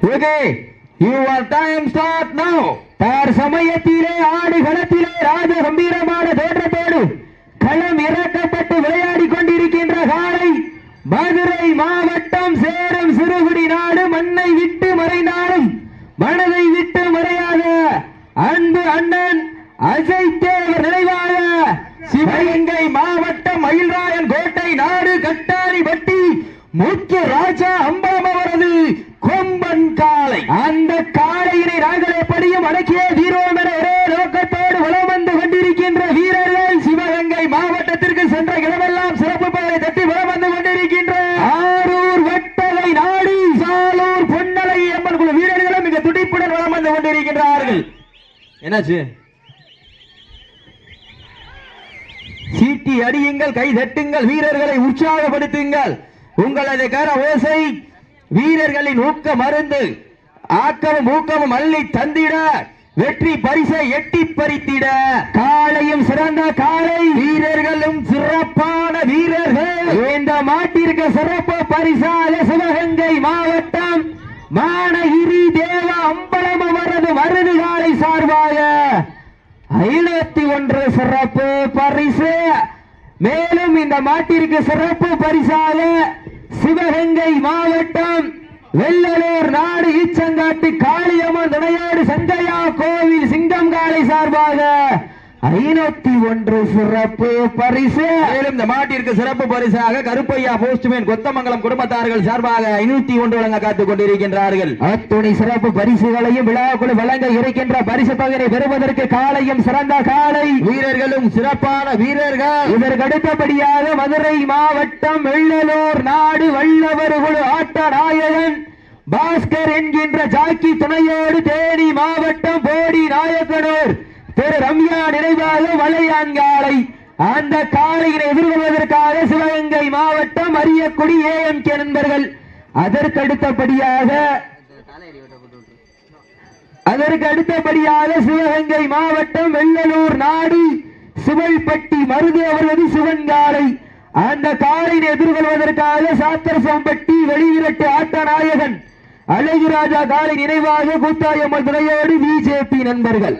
Okay your time start நவ தார் சமயத்திலே ஆடு களத்திலே ராஜ கம்பீரமான தோற்றத்தோடு களம் இறக்கப்பட்டு விளையாடி கொண்டிருக்கின்ற காலை மதுரை மாவட்டம் சேரம் சிறுகுடி நாடு மண்ணை விட்டு மறைந்தாலும் மனதை விட்டு மறையாத அன்பு அண்ணன் அசைத்தே அவர் நினைவாக சிவகங்கை மாவட்டம் மயில்ராயன் கோட்டை நாடு கட்டாரி பட்டி முக்கிய ராஜா அம்பா அந்த காளையினை நாங்கள் எப்படியும் அடக்கிய வீரோம் என ஒரே நோக்கத்தோடு வளம் வந்து கொண்டிருக்கின்ற வீரர்கள் சிவகங்கை மாவட்டத்திற்கு சென்ற இடமெல்லாம் சிறப்பு பெயரை தட்டி வளம் வந்து கொண்டிருக்கின்ற ஆரூர் வட்டலை நாடி சாலூர் பொன்னலை அம்மன் குழு வீரர்களும் மிக துடிப்புடன் வளம் வந்து கொண்டிருக்கின்றார்கள். என்னாச்சு? சீட்டி அடியுங்கள் கை தட்டுங்கள் வீரர்களை உற்சாகப்படுத்துங்கள். உங்களது கர ஓசை வீரர்களின் ஊக்க மருந்து. ஆக்கமும் ஊக்கமும் அள்ளி தந்திட வெற்றி பரிசை எட்டி பறித்திட. காலையும் சிறந்த காலை வீரர்களும் சிறப்பான வீரர்கள். இந்த மாட்டிற்கு சிறப்பு பரிசால சிவகங்கை மாவட்டம் மானகிரி தேவ அம்பலம் அவரது மருது காலை சார்பாக ஐநூத்தி ஒன்று சிறப்பு பரிசு. மேலும் இந்த மாட்டிற்கு சிறப்பு பரிசாக சிவகங்கை மாவட்டம் வெள்ளலூர் நாடு ஈச்சங்காட்டு காளியம்மன் துணையாடு சங்கையா கோவில் சிங்கம் காளை சார்பாக ஐநூத்தி ஒன்று சிறப்பு பரிசு. மேலும் இந்த மாட்டிற்கு சிறப்பு பரிசாக கருப்பையா போஸ்ட்மேன் கொத்தமங்கலம் குடும்பத்தார்கள் சார்பாக ஐநூத்தி ஒன்று வழங்க காத்துக் கொண்டிருக்கின்றார்கள். அத்துணை சிறப்பு பரிசுகளையும் விழாக்குழு வழங்க இருக்கின்ற பரிசு தொகையை பெறுவதற்கு காலையும் சிறந்த காலை. வீரர்களும் சிறப்பான வீரர்கள். இதற்கு அடுத்தபடியாக மதுரை மாவட்டம் வெள்ளலூர் நாடு வல்லவர் குழு ஆட்ட நாயகன் பாஸ்கர் என்கின்ற ஜாக்கி துணையோடு தேனி மாவட்டம் போடி நாயக்கனூர் திரு ரம்யா நினைவாக வளையாங்காலை அந்த காளையினை எதிர்கொள்வதற்காக சிவகங்கை மாவட்டம் அரியக்குடி ஏஎம் கே நண்பர்கள். அதற்கு அடுத்தபடியாக அதற்கு அடுத்தபடியாக சிவகங்கை மாவட்டம் வெள்ளலூர் நாடு சிவல்பட்டி மருது அவர்களது சிவன் காலை அந்த காளையினை எதிர்கொள்வதற்காக சாத்திரசம்பட்டி வெளியிரட்டு ஆட்ட நாயகன் அழகிராஜா காலை நினைவாக கூத்தாயம்மன் துணையோடு பிஜேபி நண்பர்கள்.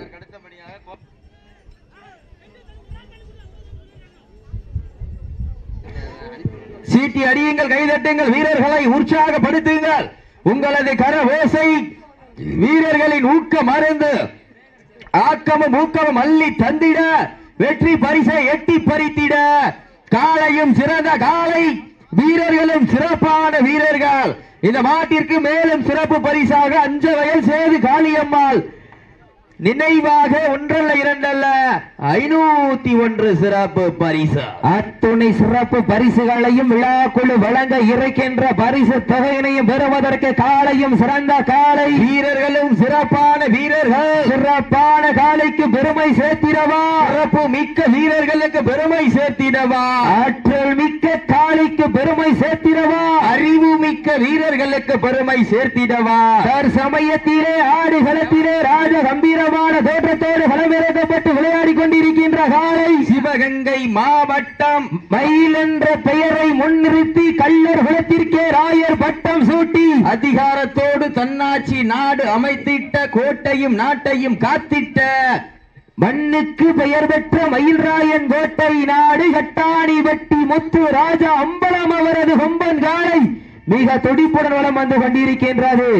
சீட்டி அடியுங்கள் கைதட்டுங்கள் வீரர்களை உற்சாகப்படுத்துங்கள் உங்களது கர ஓசை வீரர்களின் ஊக்க மருந்து. ஆக்கமும் ஊக்கமும் அள்ளி தந்திட வெற்றி பரிசை எட்டி பறித்திட. காலையும் சிறந்த காலை வீரர்களும் சிறப்பான வீரர்கள். இந்த மாட்டிற்கு மேலும் சிறப்பு பரிசாக அஞ்ச வயல் சேது காளியம்மாள். நினைவாக ஒன்றல்ல இரண்டல்ல. ஐநூத்தி ஒன்று சிறப்பு பரிசு. அத்துணை சிறப்பு பரிசுகளையும் விழாக்குழு வழங்க இருக்கின்ற பரிசு தொகையினையும் பெறுவதற்கு காலையும் சிறந்த காலை. வீரர்களும் சிறப்பான வீரர்கள். சிறப்பான காலைக்கு பெருமை சேர்த்திடவா? சிறப்பு மிக்க வீரர்களுக்கு பெருமை சேர்த்திடவா? ஆற்றல் மிக்க காளைக்கு பெருமை சேர்த்திடவா? அறிவு மிக்க வீரர்களுக்கு பெருமை சேர்த்திடவா? சமயத்திலே ஆடுகளத்திலே ராஜ கம்பீரமான தோற்றத்தோடு களமிறக்கப்பட்டு விளையாடி கொண்டிருக்கின்ற காலை சிவகங்கை மாவட்டம். மயில் என்ற பெயரை முன்னிறுத்தி கள்ளர் குலத்திற்கே ராயர் பட்டம் சூட்டி அதிகாரத்தோடு தன்னாட்சி நாடு அமைத்திட்ட கோட்டையும் நாட்டையும் காத்திட்ட. மண்ணுக்கு பெயர் பெற்ற மயில்ராயன் கோட்டை நாடு கட்டாணி வட்டி முத்து ராஜா அம்பலம் அவரது கொம்பன் காலை மிக துடிப்புடன் வளம் வந்து கொண்டிருக்கின்றது.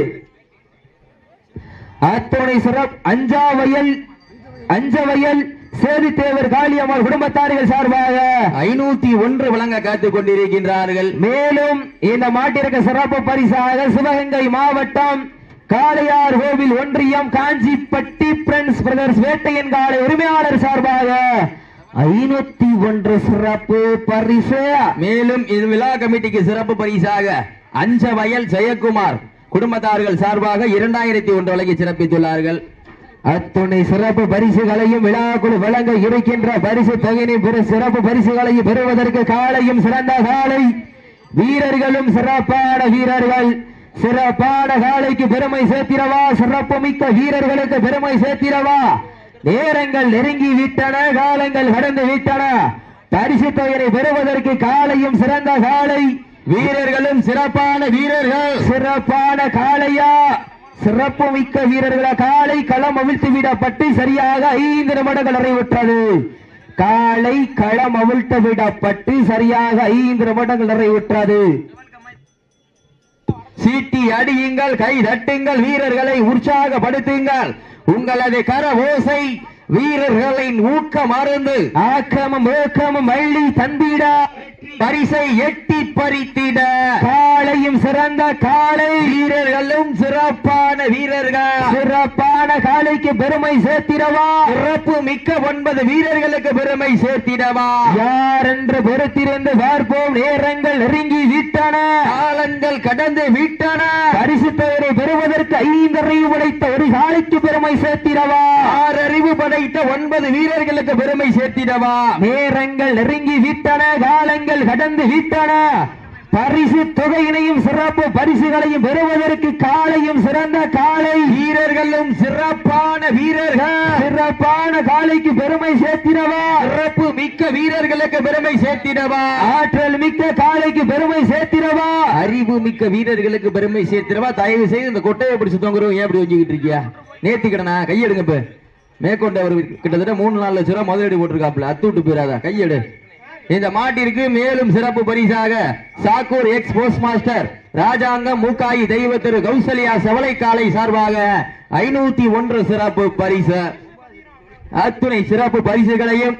அத்துணை சிறப்பு அஞ்சாவயல் அஞ்சவயல் சேதுத்தேவர் காளியம்மாள் குடும்பத்தார்கள் சார்பாக ஐநூத்தி ஒன்று வழங்க காத்துக் கொண்டிருக்கின்றார்கள். மேலும் இந்த மாட்டிற்கு சிறப்பு பரிசாக சிவகங்கை மாவட்டம் காளையார் கோவில் ஒன்றியம் காஞ்சிப்பட்டி பிரெண்ட்ஸ் பிரதர்ஸ் வேட்டையன் காலை உரிமையாளர் சார்பாக ஐநூத்தி ஒன்று சிறப்பு பரிசு. மேலும் இது விழா கமிட்டிக்கு சிறப்பு பரிசாக அஞ்ச வயல் ஜெயக்குமார் குடும்பத்தார்கள் சார்பாக இரண்டாயிரத்தி ஒன்று வழங்கி சிறப்பித்துள்ளார்கள். அத்துணை சிறப்பு பரிசுகளையும் விழாக்குழு வழங்க இருக்கின்ற பரிசு தொகையினை பெற சிறப்பு பரிசுகளையும் பெறுவதற்கு காலையும் சிறந்த காலை. வீரர்களும் சிறப்பான வீரர்கள். சிறப்பான காலைக்கு பெருமை சேர்த்திரவா சிறப்பு மிக்க வீரர்களுக்கு பெருமை சேர்த்திரவா நேரங்கள் நெருங்கி விட்டன காலங்கள் கடந்து விட்டன. பரிசு தொகையை பெறுவதற்கு காலையும் சிறந்த காலை. வீரர்களும் சிறப்பான வீரர்கள். சிறப்பான காளையா. சிறப்பு மிக்க வீரர்களா. காலை களம் அவிழ்த்து விடப்பட்டு சரியாக ஐந்து நிமிடங்கள் நிறைவுற்றது. காலை களம் அவிழ்த்து விடப்பட்டு சரியாக ஐந்து நிமிடங்கள் நிறைவுற்றது. சீட்டி அடியுங்கள் கை தட்டுங்கள் வீரர்களை உற்சாகப்படுத்துங்கள். உங்களது கர ஓசை வீரர்களின் ஊக்கம் அருந்து ஆக்கமும் ஊக்கமும் அள்ளி தந்திட. பரிசை எட்டி பறித்திட. காளையும் சிறந்த காளை. வீரர்களும் சிறப்பான வீரர்கள். சிறப்பான காளைக்கு பெருமை சேர்த்திடவா? சிறப்பு மிக்க ஒன்பது வீரர்களுக்கு பெருமை சேர்த்திடவா? யார் என்று பொறுத்திருந்து பார்ப்போம். நேரங்கள் நெருங்கி விட்டன. காலங்கள் கடந்து விட்டன. பரிசு பெயரை பெறுவதற்கு ஐந்தறிவு உடைத்த ஒரு காலைக்கு பெருமை சேர்த்திடவா? ஆறு அறிவு படைத்த ஒன்பது வீரர்களுக்கு பெருமை சேர்த்திடவா? நேரங்கள் நெருங்கி விட்டன. காலங்கள் கடந்து விட்டன. பரிசு தொகையினையும் சிறப்பு பரிசுகளையும் பெறுவதற்கு காலையும் சிறந்த காலை. வீரர்களும் சிறப்பான வீரர்கள். சிறப்பான காலைக்கு பெருமை சேர்த்திடவா சிறப்பு மிக்க வீரர்களுக்கு பெருமை சேர்த்திடவா ஆற்றல் மிக்க காலைக்கு பெருமை சேர்த்திடவா அறிவு மிக்க வீரர்களுக்கு பெருமை சேர்த்திடவா தயவு செய்து இந்த கொட்டையை பிடிச்சு தொங்குறோம் ஏன் இப்படி வச்சுக்கிட்டு இருக்கியா? நேத்திக்கிடனா கையெடுங்க இப்ப. மேற்கொண்ட கிட்டத்தட்ட மூணு நாலு லட்சம் ரூபாய் முதலீடு போட்டிருக்காப்ல அத்து விட்டு போயிடாதா. கையெடு. இந்த மாட்டிற்கு மேலும் சிறப்பு பரிசாக சாக்கூர் ex postmaster Rajangam Mookayi தெய்வ திரு கௌசல்யா செவலைக்காலை சார்பாக ஐநூத்தி ஒன்று சிறப்பு பரிசு. அத்துணை சிறப்பு பரிசுகளையும்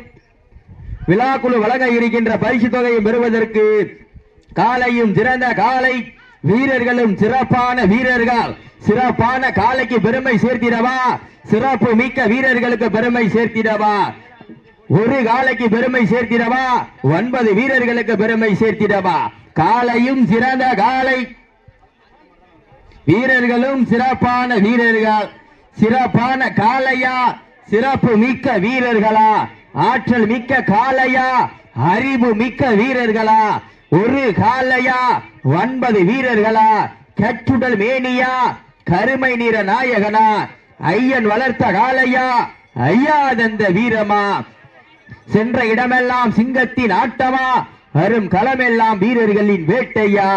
விழாக்குழு வழங்க இருக்கின்ற பரிசு தொகையை பெறுவதற்கு காலையும் சிறந்த காலை வீரர்களும் சிறப்பான வீரர்கள். சிறப்பான காலைக்கு பெருமை சேர்த்திடவா? சிறப்பு மிக்க வீரர்களுக்கு பெருமை சேர்த்திடவா? ஒரு காலைக்கு பெருமை சேர்த்திடவா? ஒன்பது வீரர்களுக்கு பெருமை சேர்த்திடவா? காலையும் சிறந்த காலை வீரர்களும் சிறப்பான வீரர்கள். சிறப்பான காலையா சிறப்பு மிக்க வீரர்களா? ஆற்றல் மிக்க காலையா அறிவு மிக்க வீரர்களா? ஒரு காலையா ஒன்பது வீரர்களா? கற்றுடல் மேனியா? கருமை நிற நாயகனா? ஐயன் வளர்த்த காலையா ஐயாதந்த வீரமா? சென்ற இடமெல்லாம் சிங்கத்தின் ஆட்டமா? அரும் களமெல்லாம் வீரர்களின் வேட்டையா?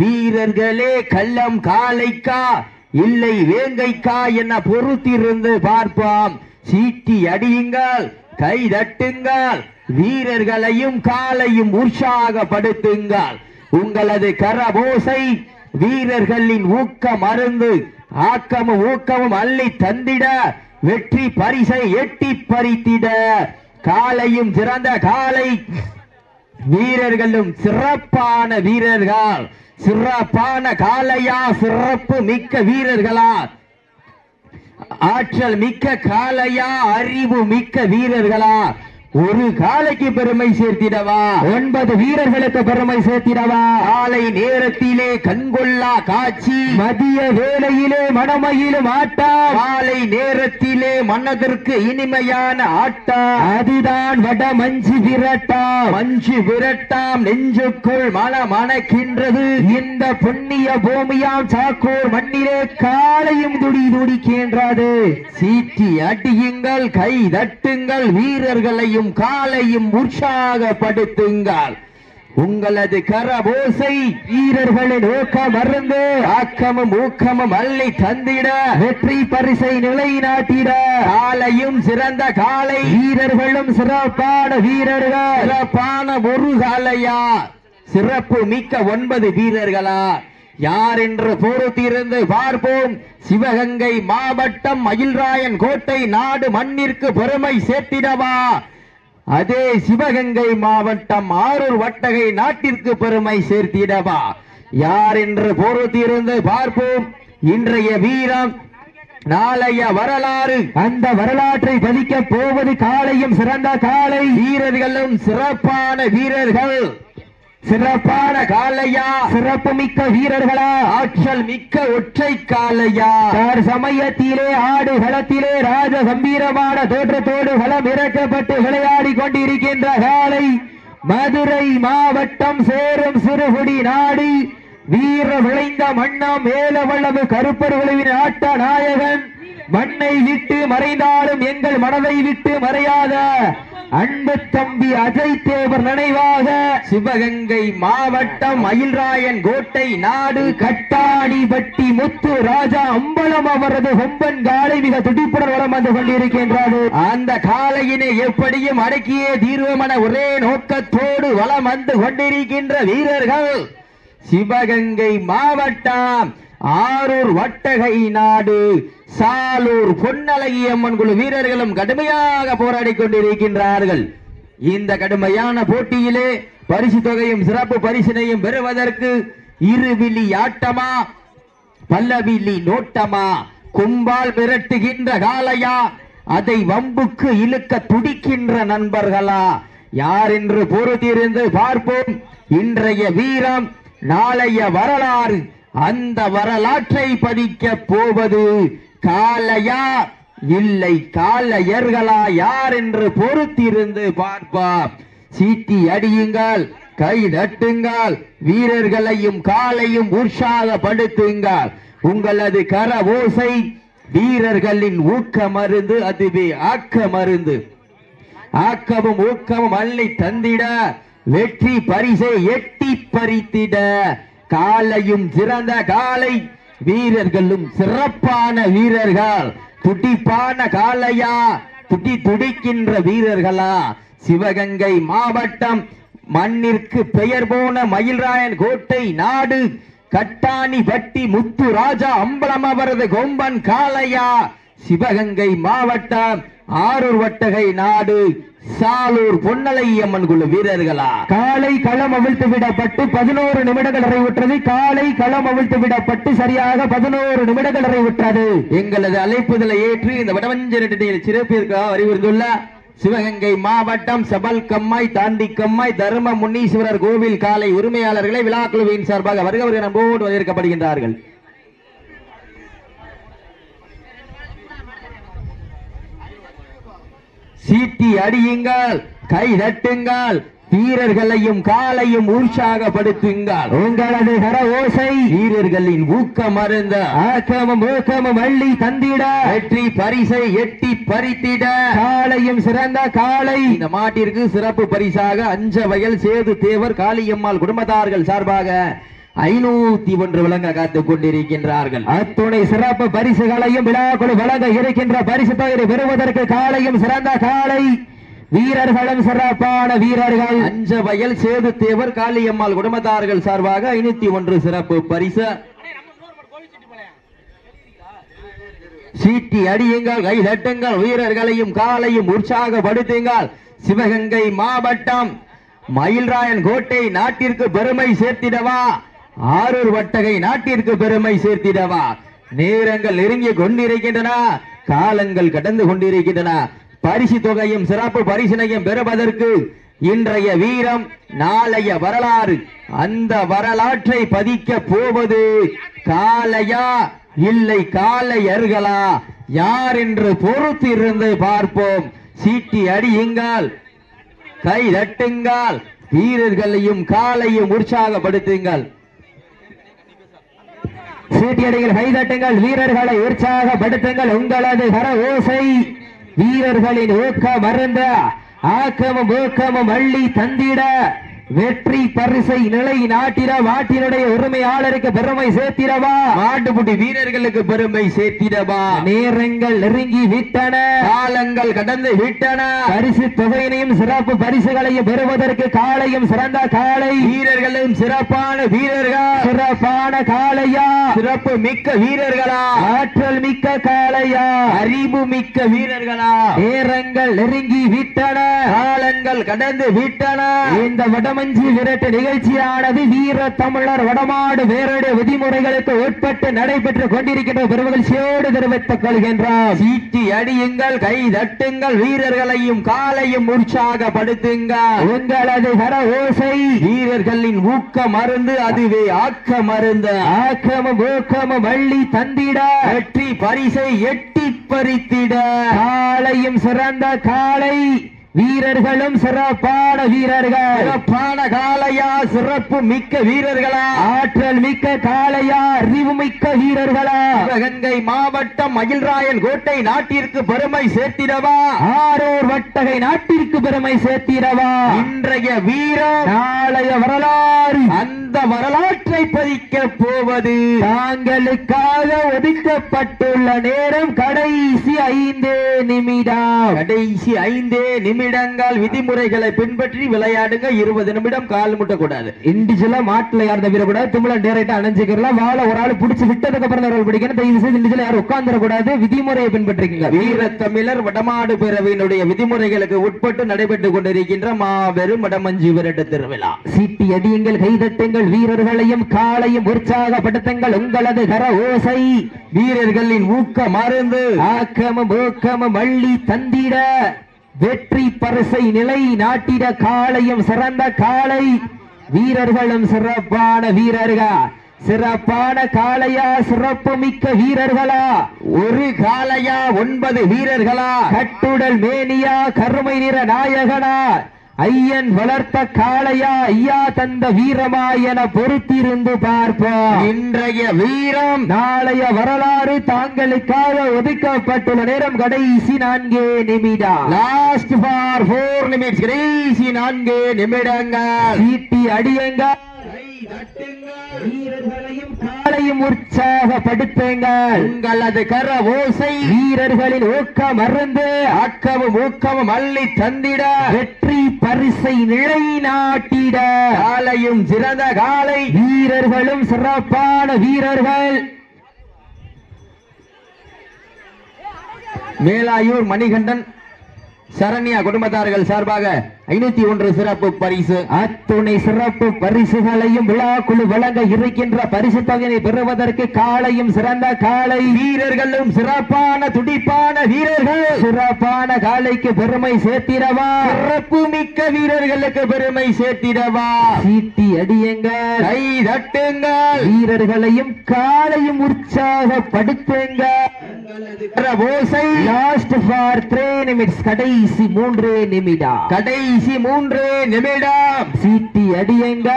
வீரர்களே கள்ளம் காலைக்கா இல்லை வேங்கைக்கா என பொறுத்திருந்து பார்ப்போம். சீட்டி அடியுங்கள் கை தட்டுங்கள் வீரர்களையும் காலையும் உற்சாகப்படுத்துங்கள். உங்களது கரபோசை வீரர்களின் ஊக்கம் மருந்து ஆக்கமும் ஊக்கமும் அள்ளி தந்திட வெற்றி பரிசை எட்டி பறித்திட. காலையும் சிறந்த காலை வீரர்களும் சிறப்பான வீரர்கள். சிறப்பான காலையா சிறப்பு மிக்க வீரர்களா. ஆற்றல் மிக்க காலையா அறிவு மிக்க வீரர்களா. ஒரு காலைக்கு பெருமை சேர்த்திடவா? ஒன்பது வீரர்களுக்கு பெருமை சேர்த்திடவா? காலை நேரத்திலே கண்கொள்ளா காட்சி. மதிய வேளையிலே மணமையிலும் ஆட்டா. காலை நேரத்திலே மனதிற்கு இனிமையான ஆட்டா. அதுதான் வட மஞ்சு விரட்டா. மஞ்சு விரட்டாம் நெஞ்சுக்குள் மன மணக்கின்றது. இந்த புண்ணிய பூமியாம் சாக்கூர் மண்ணிலே காலையும் துடி துடிக்கின்றது. சீட்டி அடியுங்கள் கை தட்டுங்கள் வீரர்களையும் காலையும் உற்சாகப்படுத்துங்கள். உங்களது கரபோசை வீரர்களின் ஊக்கம் மருந்து ஆக்கமும் ஊக்கமும் அள்ளி தந்திட. வெற்றி பரிசை நிலைநாட்டிட. காலையும் சிறந்த காலை. வீரர்களும் சிறப்பான வீரர்கள். சிறப்பான ஒரு காலையா. சிறப்பு மிக்க ஒன்பது வீரர்களா. யார் என்று பொறுத்திருந்து பார்ப்போம். சிவகங்கை மாவட்டம் மயில்ராயன் கோட்டை நாடு மண்ணிற்கு பெருமை சேர்த்திடவா. அதே சிவகங்கை மாவட்டம் ஆரூர் வட்டகை நாட்டிற்கு பெருமை சேர்த்திடவா? யார் என்று பொறுத்திருந்து பார்ப்போம். இன்றைய வீரம் நாளைய வரலாறு. அந்த வரலாற்றை பதிக்க போவது காலையும் சிறந்த காலை. வீரர்களும் சிறப்பான வீரர்கள். சிறப்பான காலையா சிறப்பு மிக்க வீரர்களா. ஆற்றல் மிக்க ஒற்றை காலையா தார் சமயத்திலே ஆடு களத்திலே ராஜ கம்பீரமான தோற்றத்தோடு களம் இறக்கப்பட்டு விளையாடி கொண்டிருக்கின்ற காலை மதுரை மாவட்டம் சேரும் சிறுகுடி நாடு. வீர விளைந்த மன்னம் மேலவளவு கருப்பர் விளைவின் ஆட்ட நாயகன். மண்ணை விட்டு மறைந்தாலும் எங்கள் மனதை விட்டு மறையாத அன்பு தம்பி அஜய் தேவர் நினைவாக சிவகங்கை மாவட்டம் மயில்ராயன் கோட்டை நாடு கட்டாடி பட்டி முத்து ராஜா அம்பலம் அவரது கொம்பன் காலை மிக துடிப்புடன் வளம் வந்து கொண்டிருக்கின்றது. அந்த காலையினை எப்படியும் அடக்கியே தீர்வமன ஒரே நோக்கத்தோடு வளம் வந்து கொண்டிருக்கின்ற வீரர்கள். சிவகங்கை மாவட்டம் ஆரூர் வட்டகை நாடு சாலூர் பொன்னழகி அம்மன் குழு வீரர்களும் கடுமையாக போராடி கொண்டிருக்கின்றார்கள். இந்த கடுமையான போட்டியிலே பரிசு தொகையும் சிறப்பு பரிசினையும் பெறுவதற்கு இருவிழி ஆட்டமா பல்லவில்லி நோட்டமா கும்பால் மிரட்டுகின்ற காலையா அதை வம்புக்கு இழுக்க துடிக்கின்ற நண்பர்களா? யார் என்று பொறுத்திருந்து பார்ப்போம். இன்றைய வீரம் நாளைய வரலாறு. அந்த வரலாற்றை படிக்க போவது காலையா இல்லை காலையர்களா யார் என்று பொறுத்திருந்து பார்ப்பா சீட்டி அடியுங்கள் கை தட்டுங்கள் வீரர்களையும் காலையும் உற்சாகப்படுத்துங்கள் உங்களது கர ஓசை வீரர்களின் ஊக்க மருந்து அதுவே ஆக்க மருந்து. ஆக்கமும் ஊக்கமும் அள்ளி தந்திட வெற்றி பரிசை எட்டி பறித்திட காலையும் சிறந்த காலை. வீரர்களும் சிறப்பான வீரர்கள். துடிப்பான காளையா? துடி துடிக்கின்ற வீரர்களா? சிவகங்கை மாவட்டம் மண்ணிற்கு பெயர் போன மயில்ராயன் கோட்டை நாடு. கட்டாணி பட்டி முத்து ராஜா அம்பலம் அவரது கொம்பன் காளையா? சிவகங்கை மாவட்டம் ஆரூர் வட்டகை நாடு. சாலூர் பொன்னலை அம்மன் குழு வீரர்களா? காலை களம் அவிழ்த்து விடப்பட்டு பதினோரு நிமிடங்கள் நிறைவுற்றது காலை களம் அவிழ்த்து விடப்பட்டு சரியாக பதினோரு நிமிடங்கள் நிறைவுற்றது எங்களது அழைப்புதலை ஏற்று இந்த வடவஞ்சரட்டியில் சிறப்பிற்காக அறிவுறுந்துள்ள சிவகங்கை மாவட்டம் சபல் கம்மாய் தாண்டி கம்மாய் தர்ம முன்னீஸ்வரர் கோவில் காலை உரிமையாளர்களை விழா குழுவின் சார்பாக வருக வருக நம்போடு வரவேற்கப்படுகின்றார்கள் சீட்டி அடியுங்கள் கை தட்டுங்கள் வீரர்களையும் காலையும் உற்சாகப்படுத்துங்கள். உங்களது கர ஓசை வீரர்களின் ஊக்கம் அருந்த ஆக்கமும் ஊக்கமும் அள்ளி தந்திட. வெற்றி பரிசை எட்டி பறித்திட. காலையும் சிறந்த காலை. இந்த மாட்டிற்கு சிறப்பு பரிசாக அஞ்ச வயல் சேது தேவர் காளியம்மாள் குடும்பத்தார்கள் சார்பாக ஐநூத்தி ஒன்று விளங்க காத்துக் கொண்டிருக்கின்றார்கள் அத்துணை சிறப்பு பரிசுகளையும் விழாக்குழு வழங்க இருக்கின்ற பரிசு தொகையை பெறுவதற்கு காலையும் சிறந்த காலை. வீரர்களும் சிறப்பான வீரர்கள். அஞ்ச வயல் சேது தேவர் காளியம்மாள் குடும்பத்தார்கள் சார்பாக ஐநூத்தி ஒன்று சிறப்பு பரிசு. சீட்டி அடியுங்கள் கை தட்டுங்கள் வீரர்களையும் காலையும் உற்சாகப்படுத்துங்கள். சிவகங்கை மாவட்டம் மயில்ராயன் கோட்டை நாட்டிற்கு பெருமை சேர்த்திடவா? ஆரூர் வட்டகை நாட்டிற்கு பெருமை சேர்த்திடவா? நேரங்கள் நெருங்கி கொண்டிருக்கின்றன காலங்கள் கடந்து கொண்டிருக்கின்றன. பரிசு தொகையும் சிறப்பு பரிசினையும் பெறுவதற்கு இன்றைய வீரம் நாளைய வரலாறு. அந்த வரலாற்றை பதிக்க போவது காலையா இல்லை காலையர்களா யார் என்று பொறுத்திருந்து பார்ப்போம். சீட்டி அடியுங்கள் கை தட்டுங்கள் வீரர்களையும் காலையும் உற்சாகப்படுத்துங்கள். சீட்டியடிகள் கைதட்டுங்கள் வீரர்களை உற்சாகப்படுத்துங்கள். உங்களது கர ஓசை வீரர்களின் ஊக்கம் மருந்த ஆக்கமும் ஊக்கமும் அள்ளி தந்திட. வெற்றி பரிசை நிலை நாட்டிட மாட்டினுடைய உரிமையாளருக்கு பெருமை சேர்த்திடவா? மாட்டுப்புட்டி வீரர்களுக்கு பெருமை சேர்த்திடவா? நேரங்கள் நெருங்கி விட்டன. காலங்கள் கடந்து விட்டன. பரிசு தொகையினையும் சிறப்பு பரிசுகளையும் பெறுவதற்கு காலையும் சிறந்த காலை. வீரர்களும் சிறப்பான வீரர்கள். சிறப்பான காளையா? சிறப்பு மிக்க வீரர்களா? ஆற்றல் மிக்க காளையா? அறிவு மிக்க வீரர்களா? நேரங்கள் நெருங்கி விட்டன. காலங்கள் கடந்து விட்டன. இந்த வடமஞ்சி விரட்டு நிகழ்ச்சியானது வீர தமிழர் வடமாடு வேறுடைய விதிமுறைகளுக்கு உட்பட்டு நடைபெற்றுக் கொண்டிருக்கின்ற பெருமகிழ்ச்சியோடு தெரிவித்துக் கொள்கின்றோம் சீட்டி அடியுங்கள் கை தட்டுங்கள் வீரர்களையும் காலையும் உற்சாகப்படுத்துங்கள். உங்களது கர ஓசை. வீரர்களின் ஊக்க மருந்து அதுவே ஆக்க மருந்து. ஆக்கமும் ஊக்கமும் வள்ளி தந்திட. வெற்றி பரிசை எட்டி பறித்திட. காலையும் சிறந்த காலை. வீரர்களும் சிறப்பான வீரர்கள். சிறப்பான காளையா சிறப்பு மிக்க வீரர்களா. ஆற்றல் மிக்க காளையா அறிவு மிக்க வீரர்களா. சிவகங்கை மாவட்டம் மயில்ராயன் கோட்டை நாட்டிற்கு பெருமை சேர்த்திடவா? ஆரூர் வட்டகை நாட்டிற்கு பெருமை சேர்த்திடவா? இன்றைய வீரம். நாளைய வரலாறு. அந்த இந்த வரலாற்றை பதிக்க போவது தாங்களுக்காக ஒதுக்கப்பட்டுள்ள நேரம் கடைசி ஐந்து நிமிடம். கடைசி ஐந்தே நிமிடங்கள் விதிமுறைகளை பின்பற்றி விளையாடுங்க. இருபது நிமிடம் கால் முட்ட கூடாது இண்டிஜுவலா மாட்டுல யார் தவிர கூடாது தும்பல டேரக்டா அணைஞ்சுக்கலாம் வாழ ஒரு ஆள் பிடிச்சி விட்டதுக்கு அப்புறம் தான் பிடிக்கணும். தயவு செய்து இண்டிஜுவலா யாரும் உட்கார்ந்துட கூடாது விதிமுறையை பின்பற்றிக்கங்க வீர தமிழர் வடமாடு பேரவையினுடைய விதிமுறைகளுக்கு உட்பட்டு நடைபெற்றுக் கொண்டிருக்கின்ற மாபெரும் வடமஞ்சி விரட்டு திருவிழா. சீட்டி அடியுங்கள் கைதட்டுங்கள் வீரர்களையும் காலையும் உற்சாகப்படுத்துங்கள் உங்களது கர ஓசை. வீரர்களின் ஊக்க மருந்து. ஆக்கமும் ஊக்கமும் அள்ளி தந்திட. வெற்றி பரிசை நிலை நாட்டிட காளையும் சிறந்த காளை. வீரர்களும் சிறப்பான வீரர்கள். சிறப்பான காளையா சிறப்பு மிக்க வீரர்களா. ஒரு காளையா ஒன்பது வீரர்களா. கட்டுடல் மேனியா கருமை நிற நாயகனா. ஐயன் வளர்த்த காளையா ஐயா தந்த வீரமா என பொறுத்திருந்து பார்ப்போம் இன்றைய வீரம் நாளைய வரலாறு தாங்களுக்காக ஒதுக்கப்பட்டுள்ள நேரம் கடைசி நான்கே நிமிடம். லாஸ்ட் ஃபார் போர் நிமிட்ஸ் கடைசி நான்கு நிமிடங்கள். சீட்டி அடியுங்க வீரர்களையும் காலையும் உற்சாகப்படுத்துங்கள். உங்களது கர ஓசை வீரர்களின் ஊக்கம் மறந்து ஆக்கமும் ஊக்கமும் அள்ளி தந்திட. வெற்றி பரிசை நிலைநாட்டிட காலையும் சிறந்த காலை. வீரர்களும் சிறப்பான வீரர்கள். மேலாயூர் மணிகண்டன் சரண்யா குடும்பத்தார்கள் சார்பாக ஐநூத்தி ஒன்று சிறப்பு பரிசு. அத்துணை சிறப்பு பரிசுகளையும் விழாக்குழு வழங்க இருக்கின்ற பரிசு தொகையை பெறுவதற்கு காலையும் சிறந்த காலை வீரர்களும் சிறப்பான துடிப்பான வீரர்கள். சிறப்பான காலைக்கு பெருமை சேர்த்திடவா? சிறப்பு மிக்க வீரர்களுக்கு பெருமை சேர்த்திடவா? சீட்டி அடியுங்கள். கை தட்டுங்கள். வீரர்களையும் காலையும் உற்சாகப்படுத்துங்க கர ஓசை லாஸ்ட் ஃபார் த்ரீ நிமிட்ஸ் கடைசி மூன்று நிமிடம். கடைசி மூன்று நிமிடம். சீட்டி அடியுங்க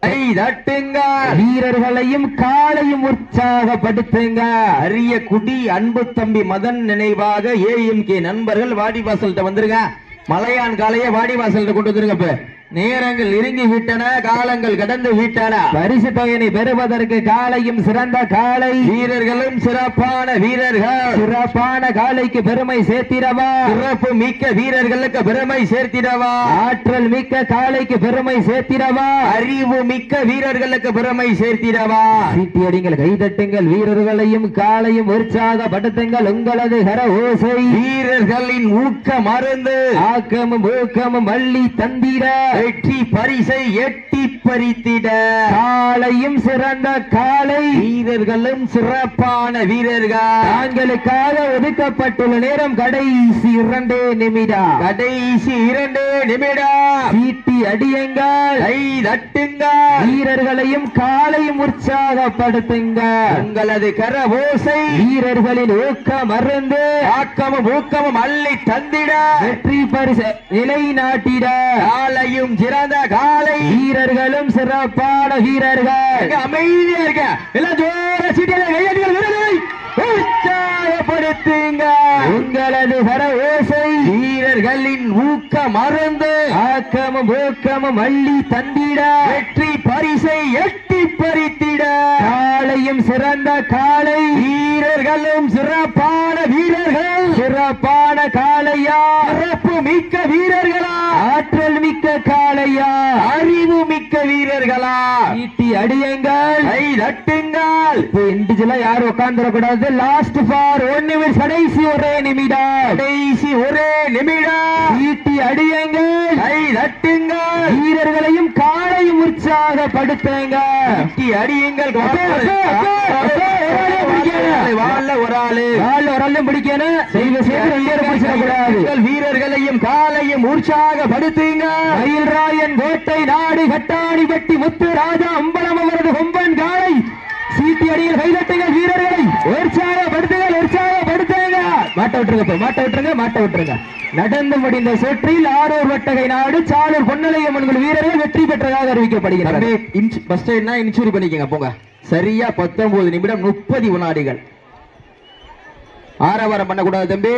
கை தட்டுங்கள். வீரர்களையும் காலையும் உற்சாகப்படுத்துங்க. அரிய குடி அன்பு தம்பி மதன் நினைவாக ஏஎம்கே நண்பர்கள் வாடிவாசல்கிட்ட வந்துருங்க. மலையான் காலைய வாடிவாசல்கிட்ட கொண்டு வந்துருங்க இப்ப நேரங்கள் நெருங்கி விட்டன காலங்கள் கடந்து விட்டன பரிசு தொகையினை பெறுவதற்கு காலையும் சிறந்த காலை. வீரர்களும் சிறப்பான வீரர்கள். சிறப்பான காலைக்கு பெருமை சேர்த்திடவா? சிறப்பு மிக்க வீரர்களுக்கு பெருமை சேர்த்திடவா? ஆற்றல் மிக்க காலைக்கு பெருமை சேர்த்திடவா? அறிவு மிக்க வீரர்களுக்கு பெருமை சேர்த்திடவா? சீட்டி அடிங்கள் கைதட்டுங்கள் வீரர்களையும் காலையும் உற்சாகப்படுத்துங்கள் உங்களது கர ஓசை. வீரர்களின் ஊக்க மருந்து. ஆக்கமும் ஊக்கமும் அள்ளி தந்திட. வெற்றி பரிசை எட்டி பறித்திட. காலையும் சிறந்த காலை வீரர்களும் சிறப்பான வீரர்கள். தாங்களுக்காக ஒதுக்கப்பட்டுள்ள நேரம் கடைசி இரண்டே நிமிடம். கடைசி இரண்டு நிமிடம். சீட்டி அடியுங்கள். கை தட்டுங்கள். வீரர்களையும் காலையும் உற்சாகப்படுத்துங்க உங்களது கர ஓசை. வீரர்களின் ஊக்கம் மருந்து ஆக்கமும் ஊக்கமும் அள்ளி தந்திட. வெற்றி பரிசு நிலைநாட்டிட. காலையும் சிறந்த காலை வீரர்களும் சிறப்பான வீரர்கள். அமைதியா இருக்க எல்லாம் ஜோர சீட்டில உற்சாகப்படுத்துங்க. உங்களது கர ஓசை. வீரர்களின் ஊக்க மருந்து ஆக்கமும் ஊக்கமும் அள்ளி தந்திட. வெற்றி பரிசை எட்டி பறித்திட காலையும் சிறந்த காலை வீரர்களும் சிறப்பான வீரர்கள். சிறப்பான காளையா. சிறப்பு மிக்க வீரர்களா. ஆற்றல் மிக்க காளையா. அறிவு மிக்க வீரர்களா. ஈட்டி அடியுங்கள். கை தட்டுங்கள். இண்டிஜுவலா யாரும் உட்கார்ந்துட கூடாது லாஸ்ட் ஃபார் ஒன் நிமிஷம் கடைசி ஒரே நிமிடம். கடைசி ஒரே நிமிடம். ஈட்டி அடியுங்கள். கை தட்டுங்கள். வீரர்களையும் காலையும் உற்சாகப்படுத்துங்க வெட்டி அடியுங்கள். ஒரு ஆளே. வாழ ஒரு பிடிக்கணும்? செய்து வீரர்களையும் காலையும் உற்சாகப்படுத்துங்க. மயில்ராயன் கோட்டை நாடு கட்டாணி வெட்டி முத்து ராஜா அம்பலம் அவரது கொம்பன் காலை. சீட்டி அடியில் கைதட்டுங்கள் வீரர்களை. உற்சாகப்படுத்துங்கள் உற்சாகப்படுத்துங்க மாட்ட விட்டுருங்க மாட்ட விட்டுருங்க மாட்ட விட்டுருங்க. நடந்து முடிந்த சுற்றில் ஆரூர் வட்டகை நாடு சாலூர் பொன்னலையம்மன்கள் வீரர்கள் வெற்றி பெற்றதாக அறிவிக்கப்படுகிறது. ஃபர்ஸ்ட் என்ன இன்சூரி பண்ணிக்கங்க போங்க. சரியா பத்தொன்பது நிமிடம் முப்பது வினாடிகள். ஆரவாரம் பண்ணக்கூடாது தம்பி.